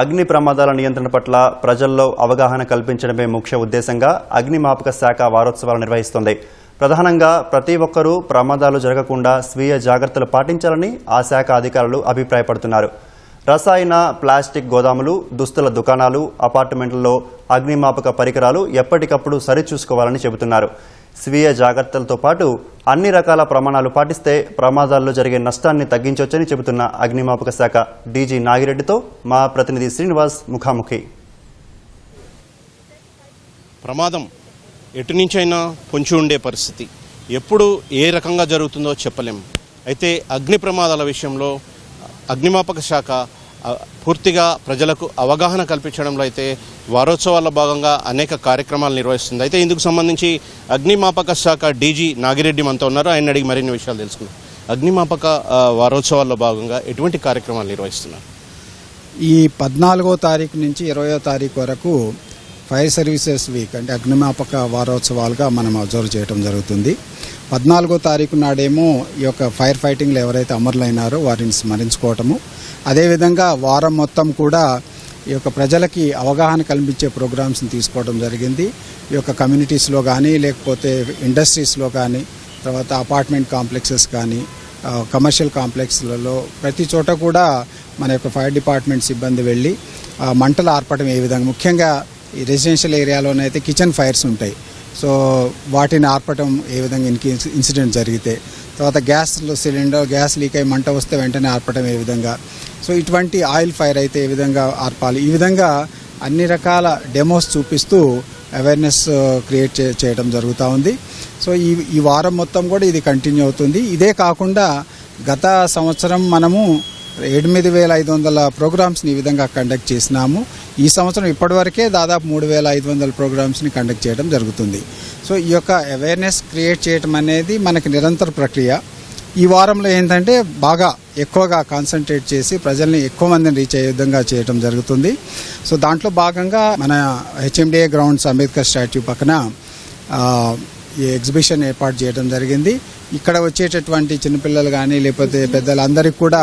అగ్ని ప్రమాదాల నియంత్రణ పట్ల ప్రజల్లో అవగాహన కల్పించడమే ముఖ్య ఉద్దేశంగా అగ్నిమాపక శాఖ వారోత్సవాలు నిర్వహిస్తోంది. ప్రధానంగా ప్రతి ఒక్కరూ ప్రమాదాలు జరగకుండా స్వీయ జాగ్రత్తలు పాటించాలని ఆ శాఖ అధికారులు అభిప్రాయపడుతున్నారు. రసాయన ప్లాస్టిక్ గోదాములు దుస్తుల దుకాణాలు అపార్ట్మెంట్లలో అగ్నిమాపక పరికరాలు ఎప్పటికప్పుడు సరిచూసుకోవాలని చెబుతున్నారు. స్వీయ జాగ్రత్తలతో పాటు అన్ని రకాల ప్రమాణాలు పాటిస్తే ప్రమాదాల్లో జరిగే నష్టాన్ని తగ్గించవచ్చని చెబుతున్న అగ్నిమాపక శాఖ డీజీ నాగిరెడ్డితో మా ప్రతినిధి శ్రీనివాస్ ముఖాముఖి. ప్రమాదం ఎటు నుంచైనా పొంచి ఉండే పరిస్థితి. ఎప్పుడు ఏ రకంగా జరుగుతుందో చెప్పలేం. అయితే అగ్ని ప్రమాదాల విషయంలో అగ్నిమాపక శాఖ పూర్తిగా ప్రజలకు అవగాహన కల్పించడంలో అయితే వారోత్సవాల భాగంగా అనేక కార్యక్రమాలు నిర్వహిస్తుంది. అయితే ఇందుకు సంబంధించి అగ్నిమాపక శాఖ డీజీ నాగిరెడ్డి మనతో ఉన్నారు. ఆయన అడిగి మరిన్ని విషయాలు తెలుసుకుందాం. అగ్నిమాపక వారోత్సవాల్లో భాగంగా ఎటువంటి కార్యక్రమాలు నిర్వహిస్తున్నారు? ఈ పద్నాలుగో తారీఖు నుంచి ఇరవయో తారీఖు వరకు ఫైర్ సర్వీసెస్ వీక్ అంటే అగ్నిమాపక వారోత్సవాలుగా మనం అబ్జర్వ్ చేయడం జరుగుతుంది. పద్నాలుగో తారీఖు నాడేమో ఈ యొక్క ఫైర్ ఫైటింగ్లో ఎవరైతే అమరులైనారో వారిని స్మరించుకోవటము అదేవిధంగా వారం మొత్తం కూడా ఈ యొక్క ప్రజలకి అవగాహన కల్పించే ప్రోగ్రామ్స్ని తీసుకోవడం జరిగింది. ఈ యొక్క కమ్యూనిటీస్లో కానీ లేకపోతే ఇండస్ట్రీస్లో కానీ తర్వాత అపార్ట్మెంట్ కాంప్లెక్సెస్ కానీ కమర్షియల్ కాంప్లెక్స్లలో ప్రతి చోట కూడా మన యొక్క ఫైర్ డిపార్ట్మెంట్ సిబ్బంది వెళ్ళి మంటలు ఆర్పడం ఏ విధంగా ముఖ్యంగా ఈ రెసిడెన్షియల్ ఏరియాలోనైతే కిచెన్ ఫైర్స్ ఉంటాయి. సో వాటిని ఆర్పటం ఏ విధంగా ఇన్కి ఇన్సిడెంట్ జరిగితే తర్వాత గ్యాస్ సిలిండర్ గ్యాస్ లీక్ అయి మంట వస్తే వెంటనే ఆర్పటం ఏ విధంగా? సో ఇటువంటి ఆయిల్ ఫైర్ అయితే ఏ విధంగా ఆర్పాలి? ఈ విధంగా అన్ని రకాల డెమోస్ చూపిస్తూ అవేర్నెస్ క్రియేట్ చే చేయడం జరుగుతూ ఉంది. సో ఈ ఈ వారం మొత్తం కూడా ఇది కంటిన్యూ అవుతుంది. ఇదే కాకుండా గత సంవత్సరం మనము ఎనిమిది వేల ఐదు వందల ప్రోగ్రామ్స్ని ఈ విధంగా కండక్ట్ చేసినాము. ఈ సంవత్సరం ఇప్పటివరకే దాదాపు మూడు వేల ఐదు వందల ప్రోగ్రామ్స్ని కండక్ట్ చేయడం జరుగుతుంది. సో ఈ యొక్క అవేర్నెస్ క్రియేట్ చేయటం అనేది మనకి నిరంతర ప్రక్రియ. ఈ వారంలో ఏంటంటే బాగా ఎక్కువగా కాన్సన్ట్రేట్ చేసి ప్రజల్ని ఎక్కువ మందిని రీచ్ అయ్యే విధంగా చేయడం జరుగుతుంది. సో దాంట్లో భాగంగా మన హెచ్ఎండిఏ గ్రౌండ్స్ అంబేద్కర్ స్టాట్యూ పక్కన ఈ ఎగ్జిబిషన్ ఏర్పాటు చేయడం జరిగింది. ఇక్కడ వచ్చేటటువంటి చిన్నపిల్లలు కానీ లేకపోతే పెద్దలందరికీ కూడా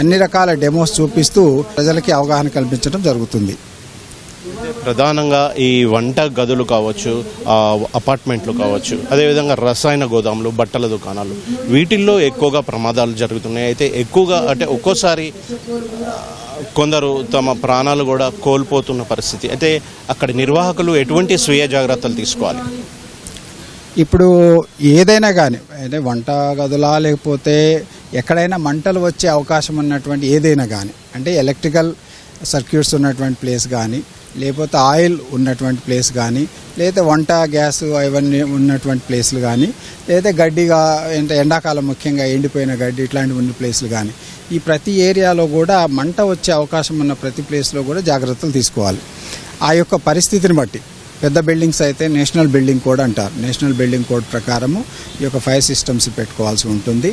అన్ని రకాల డెమోస్ చూపిస్తూ ప్రజలకి అవగాహన కల్పించడం జరుగుతుంది. ప్రధానంగా ఈ వంట గదులు కావచ్చు అపార్ట్మెంట్లు కావచ్చు అదేవిధంగా రసాయన గోదాములు బట్టల దుకాణాలు వీటిల్లో ఎక్కువగా ప్రమాదాలు జరుగుతున్నాయి. అయితే ఎక్కువగా అంటే ఒక్కోసారి కొందరు తమ ప్రాణాలు కూడా కోల్పోతున్న పరిస్థితి. అయితే అక్కడ నిర్వాహకులు ఎటువంటి స్వీయ జాగ్రత్తలు తీసుకోవాలి? ఇప్పుడు ఏదైనా కానీ అంటే వంట గదులా లేకపోతే ఎక్కడైనా మంటలు వచ్చే అవకాశం ఉన్నటువంటి ఏదైనా కానీ అంటే ఎలక్ట్రికల్ సర్క్యూట్స్ ఉన్నటువంటి ప్లేస్ కానీ లేకపోతే ఆయిల్ ఉన్నటువంటి ప్లేస్ కానీ లేదా వంట గ్యాస్ అవన్నీ ఉన్నటువంటి ప్లేస్లు కానీ లేదా గడ్డిగా ఎండాకాలం ముఖ్యంగా ఎండిపోయిన గడ్డి ఇట్లాంటివి ఉన్న ప్లేస్లు కానీ ఈ ప్రతి ఏరియాలో కూడా మంట వచ్చే అవకాశం ఉన్న ప్రతి ప్లేస్లో కూడా జాగ్రత్తలు తీసుకోవాలి. ఆ యొక్క పరిస్థితిని బట్టి పెద్ద బిల్డింగ్స్ అయితే నేషనల్ బిల్డింగ్ కోడ్ అంటారు. నేషనల్ బిల్డింగ్ కోడ్ ప్రకారము ఈ యొక్క ఫైర్ సిస్టమ్స్ పెట్టుకోవాల్సి ఉంటుంది.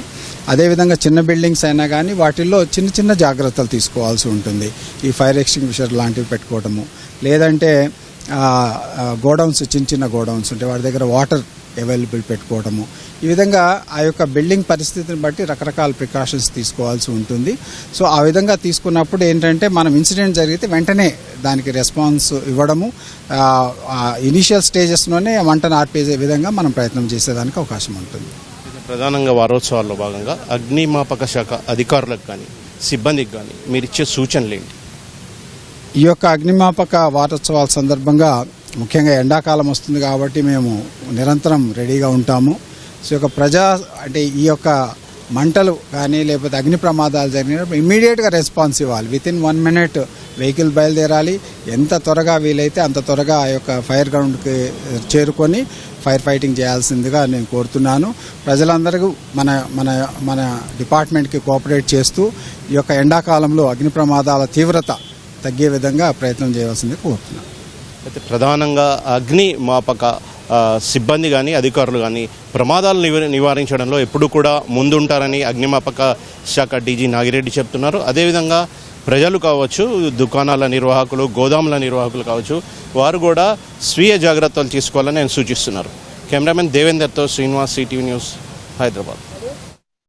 అదేవిధంగా చిన్న బిల్డింగ్స్ అయినా కానీ వాటిల్లో చిన్న చిన్న జాగ్రత్తలు తీసుకోవాల్సి ఉంటుంది. ఈ ఫైర్ ఎక్స్టింగ్విషర్ లాంటివి పెట్టుకోవటము. లేదంటే గోడౌన్స్ చిన్న చిన్న గోడౌన్స్ ఉంటాయి వాటి దగ్గర వాటర్ అవైలబుల్ పెట్టుకోవడము. ఈ విధంగా ఆ యొక్క బిల్డింగ్ పరిస్థితిని బట్టి రకరకాల ప్రికాషన్స్ తీసుకోవాల్సి ఉంటుంది. సో ఆ విధంగా తీసుకున్నప్పుడు ఏంటంటే మనం ఇన్సిడెంట్ జరిగితే వెంటనే దానికి రెస్పాన్స్ ఇవ్వడము. ఇనీషియల్ స్టేజెస్లోనే మంటను ఆర్పే విధంగా మనం ప్రయత్నం చేసేదానికి అవకాశం ఉంటుంది. ప్రధానంగా వారోత్సవాల్లో భాగంగా అగ్నిమాపక శాఖ అధికారులకు కానీ సిబ్బందికి కానీ మీరు ఇచ్చే సూచనలు ఏంటి? ఈ యొక్క అగ్నిమాపక వారోత్సవాల సందర్భంగా ముఖ్యంగా ఎండాకాలం వస్తుంది కాబట్టి మేము నిరంతరం రెడీగా ఉంటాము. సో యొక్క ప్రజా అంటే ఈ యొక్క మంటలు కానీ లేకపోతే అగ్ని ప్రమాదాలు జరిగినప్పుడు ఇమ్మీడియట్గా రెస్పాన్స్ ఇవ్వాలి. Within one minute vehicle బయలుదేరాలి. ఎంత త్వరగా వీలైతే అంత త్వరగా ఆ యొక్క ఫైర్ గ్రౌండ్కి చేరుకొని ఫైర్ ఫైటింగ్ చేయాల్సిందిగా నేను కోరుతున్నాను. ప్రజలందరూ మన మన మన డిపార్ట్మెంట్కి కోఆపరేట్ చేస్తూ ఈ యొక్క ఎండాకాలంలో అగ్ని ప్రమాదాల తీవ్రత తగ్గే విధంగా ప్రయత్నం చేయవలసింది కోరుతున్నాను. అయితే ప్రధానంగా అగ్నిమాపక మాపక సిబ్బంది కానీ అధికారులు కానీ ప్రమాదాలు నివ- నివారించడంలో ఎప్పుడు కూడా ముందుంటారని అగ్నిమాపక శాఖ డీజీ నాగిరెడ్డి చెప్తున్నారు. అదేవిధంగా ప్రజలు కావచ్చు దుకాణాల నిర్వాహకులు గోదాముల నిర్వాహకులు కావచ్చు వారు కూడా స్వీయ జాగ్రత్తలు తీసుకోవాలని ఆయన సూచిస్తున్నారు. కెమెరామెన్ దేవేందర్తో శ్రీనివాస్ సిటీవీ న్యూస్ హైదరాబాద్.